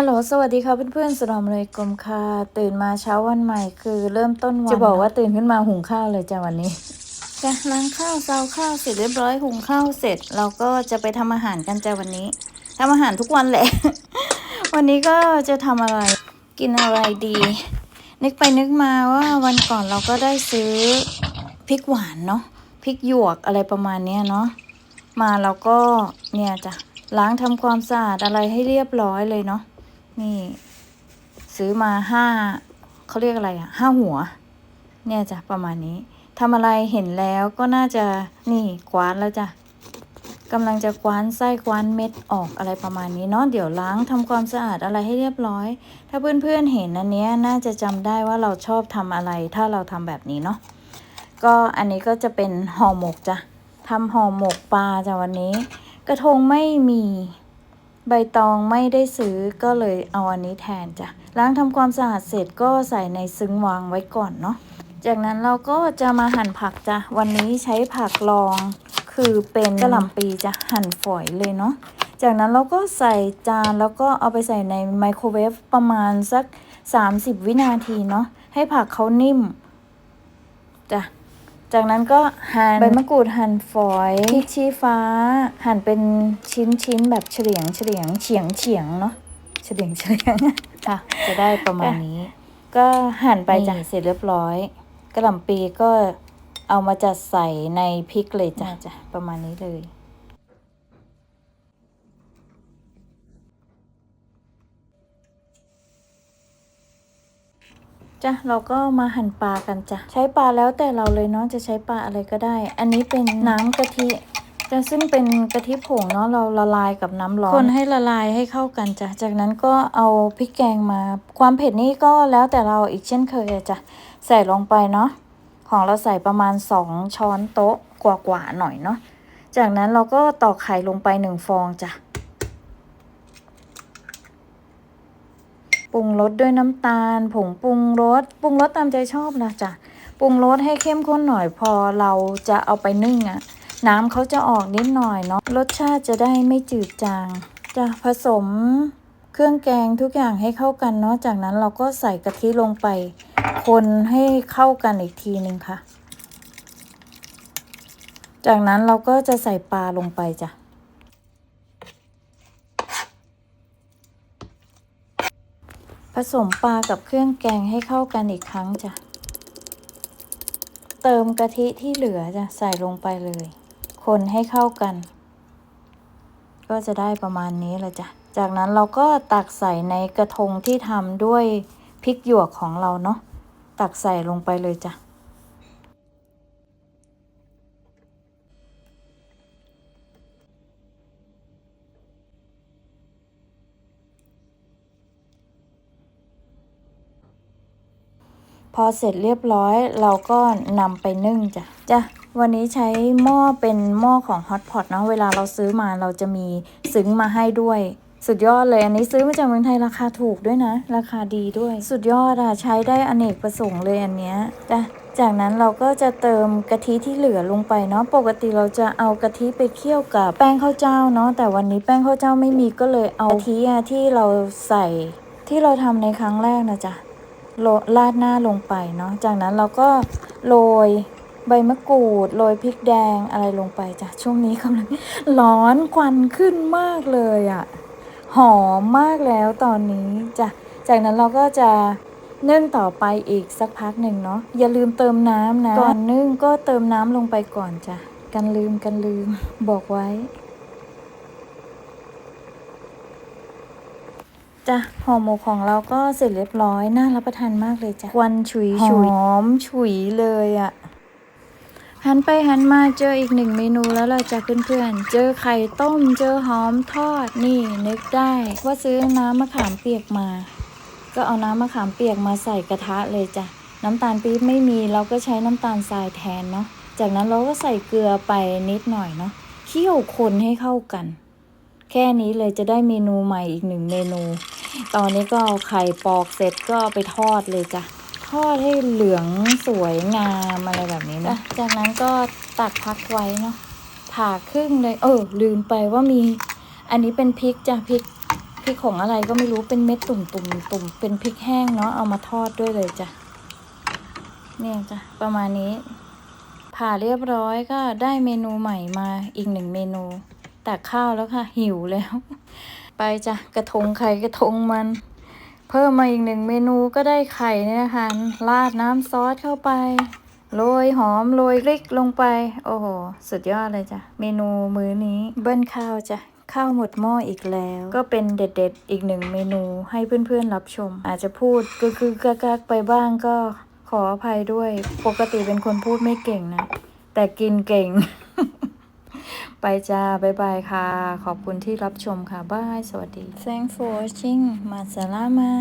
ฮัลโหล สวัสดีค่ะเพื่อนๆสลอมเลยกลมค่ะ ตื่นมาเช้าวันใหม่คือเริ่มต้นวัน จะบอกว่าตื่นขึ้นมาหุงข้าวเลยจ้ะวันนี้จ้ะล้างข้าวเซาข้าวเสร็จเรียบร้อยหุงข้าวเสร็จ เราก็จะไปทำอาหารกันจ้ะวันนี้ทำอาหารทุกวันแหละ วันนี้ก็จะทำอะไรกินอะไรดี นึกไปนึกมาว่าวันก่อนเราก็ได้ซื้อพริกหวานเนาะพริกหยวกอะไรประมาณเนี้ยเนาะมาแล้วก็เนี่ยจ้ะล้างทำความสะอาดอะไรให้เรียบร้อยเลยเนาะ นี่ ซื้อมาห้าเขาเรียกอะไรอะห้าหัว เนี่ยจ้ะประมาณนี้ทำอะไรเห็นแล้วก็น่าจะนี่กวานแล้วจ้ะกำลังจะกวานไส้กวานเม็ดออกอะไรประมาณนี้เนาะเดี๋ยวล้างทำความสะอาดอะไรให้เรียบร้อย ถ้าเพื่อนๆเห็นอันเนี้ยน่าจะจำได้ว่าเราชอบทำอะไรถ้าเราทำแบบนี้เนาะก็อันนี้ก็จะเป็นห่อหมกจ้ะทำห่อหมกปลาจ้ะวันนี้ กระทงไม่มี ใบตองไม่ได้ซื้อก็เลยเอาอันนี้แทนจ้ะล้างทำความสะอาดเสร็จก็ใส่ในซึ้งวางไว้ก่อนเนาะจากนั้นเราก็จะมาหั่นผักจ้ะวันนี้ใช้ผักลองคือเป็นกระหล่ำปีจ้ะหั่นฝอยเลยเนาะจากนั้นเราก็ใส่จานแล้วก็เอาไปใส่ในไมโครเวฟประมาณสัก 30 วินาทีเนาะให้ผักเขานิ่มจ้ะ จากนั้นก็หั่นใบมะกรูดหั่นฝอยพริกชี้ฟ้า หั่นเป็นชิ้นชิ้นๆแบบเฉลียงเฉลียงเฉียงเฉียงเนาะเฉลียงเฉลียงค่ะจะได้ประมาณนี้ ก็หั่นไปจ้ะเสร็จเรียบร้อยกระหล่ำปีก็เอามาจัดใส่ในพริกเลยจ้ะจ้ะประมาณนี้เลย จ้ะเราก็มาหั่นปลากันจ้ะใช้ปลาแล้วแต่เราเลยเนาะจะใช้ปลาอะไรก็ได้ อันนี้เป็นน้ำกะทิจะซึ่งเป็นกะทิผงเนาะเราละลายกับน้ำร้อนคนให้ละลายให้เข้ากันจ้ะจากนั้นก็เอาพริกแกงมา ความเผ็ดนี่ก็แล้วแต่เราอีกเช่นเคยอะจ้ะใส่ลงไปเนาะของเราใส่ประมาณ 2 ช้อนโต๊ะกว่าๆหน่อยเนาะจากนั้นเราก็ตอกไข่ลงไปหนึ่งฟองจ้ะ ปรุงรสด้วยน้ำตาล ผงปรุงรสปรุงรสตามใจชอบนะจ๊ะปรุงรสให้เข้มข้นหน่อยพอเราจะเอาไปนึ่งอะน้ำเขาจะออกนิดหน่อยเนาะรสชาติจะได้ไม่จืดจางจะผสมเครื่องแกงทุกอย่างให้เข้ากันเนาะจากนั้นเราก็ใส่กะทิลงไป คนให้เข้ากันอีกทีหนึ่งค่ะ จากนั้นเราก็จะใส่ปลาลงไปจ้ะ ผ สมปลากับเครื่องแกงให้เข้ากันอีกครั้งจ้ะ เติมกะทิที่เหลือจ้ะใส่ลงไปเลย คนให้เข้ากัน ก็จะได้ประมาณนี้แหละจ้ะ จากนั้นเราก็ตักใส่ในกระทงที่ทำด้วยพริกหยวกของเราเนาะ ตักใส่ลงไปเลยจ้ะ อเสร็จเรียบร้อยเราก็นำไปนึ่งจ้ะจ้ะวันนี้ใช้หม้อเป็นหม้อของฮอตพอตเนาะเวลาเราซื้อมาเราจะมีซึ้งมาให้ด้วยสุดยอดเลยอันนี้ซื้อมาจากเมืองไทยราคาถูกด้วยนะ ราคาดีด้วย สุดยอดอะใช้ได้อเนกประสงค์เลยอันเนี้ยจ้ะจากนั้นเราก็จะเติมกะทิที่เหลือลงไปเนาะปกติเราจะเอากะทิไปเคี่ยวกับแป้งข้าวเจ้าเนาะแต่วันนี้แป้งข้าวเจ้าไม่มีก็เลยเอากะทิอะที่เราใส่ที่เราทำในครั้งแรกนะจ๊ะ รราดหน้าลงไปเนาะ จากนั้นเราก็โรยใบมะกรูดโรยพริกแดงอะไรลงไปจ้ะ ช่วงนี้กำลังร้อนควันขึ้นมากเลยอะ่ะ หอมมากแล้วตอนนี้จ้ะ จากนั้นเราก็จะนึ่งต่อไปอีกสักพักหนึ่งเนาะ อย่าลืมเติมน้ำนะ ก่อนนึ่งก็เติมน้ำลงไปก่อนจ้ะ กันลืมกันลืมบอกไว้ จ้ะห่อหมกของเราก็เสร็จเรียบร้อยน่ารับประทานมากเลยจ้ะควันฉุยฉุยหอมฉุยเลยอะ่ะหันไปหันมาเจออีกหนึ่งเมนูแล้วเราจะเพื่อนๆ เจอไข่ต้ม เจอหอมทอดนี่นึกได้ ว่าซื้อน้ำมะขามเปียกมา ก็เอาน้ำมะขามเปียกมาใส่กระทะเลยจ้ะน้ำตาลปี๊บไม่มีเราก็ใช้น้ำตาลทรายแทนเนาะจากนั้นเราก็ใส่เกลือไปนิดหน่อยเนาะเคี่ยวคนให้เข้ากัน แค่นี้เลยจะได้เมนูใหม่อีกหนึ่งเมนู ตอนนี้ก็เอาไข่ปอกเสร็จก็ไปทอดเลยจ้ะ ทอดให้เหลืองสวยงามอะไรแบบนี้นะ จากนั้นก็ตักพักไว้เนาะ ผ่าครึ่งเลย เออ ลืมไปว่ามี อันนี้เป็นพริกจ้ะพริกพริกของอะไรก็ไม่รู้เป็นเม็ดตุ่มตุ่มตุ่มเป็นพริกแห้งเนาะเอามาทอดด้วยเลยจ้ะ เนี่ยจ้ะประมาณนี้ ผ่าเรียบร้อยก็ได้เมนูใหม่มาอีกหนึ่งเมนูตักข้าวแล้วค่ะ หิวแล้ว ไปจ้ะกระทงใครกระทงมัน เพิ่มมาอีกหนึ่งเมนูก็ได้ไข่เนี่ยนะคะราดน้ำซอสเข้าไปโรยหอมโรยพริกลงไป โอ้โห สุดยอดเลยจ้ะ เมนูมื้อนี้เบิ้ลข้าวจ้ะ ข้าวหมดหม้ออีกแล้ว ก็เป็นเด็ดๆ อีกหนึ่งเมนูให้เพื่อนๆรับชม อาจจะพูดกึกกึกกักกักๆไปบ้างก็ขออภัยด้วย ปกติเป็นคนพูดไม่เก่งนะ แต่กินเก่ง ไปจ้าบ๊ายบายค่ะ ขอบคุณที่รับชมค่ะบาย สวัสดี Thanks for watching มาสลามา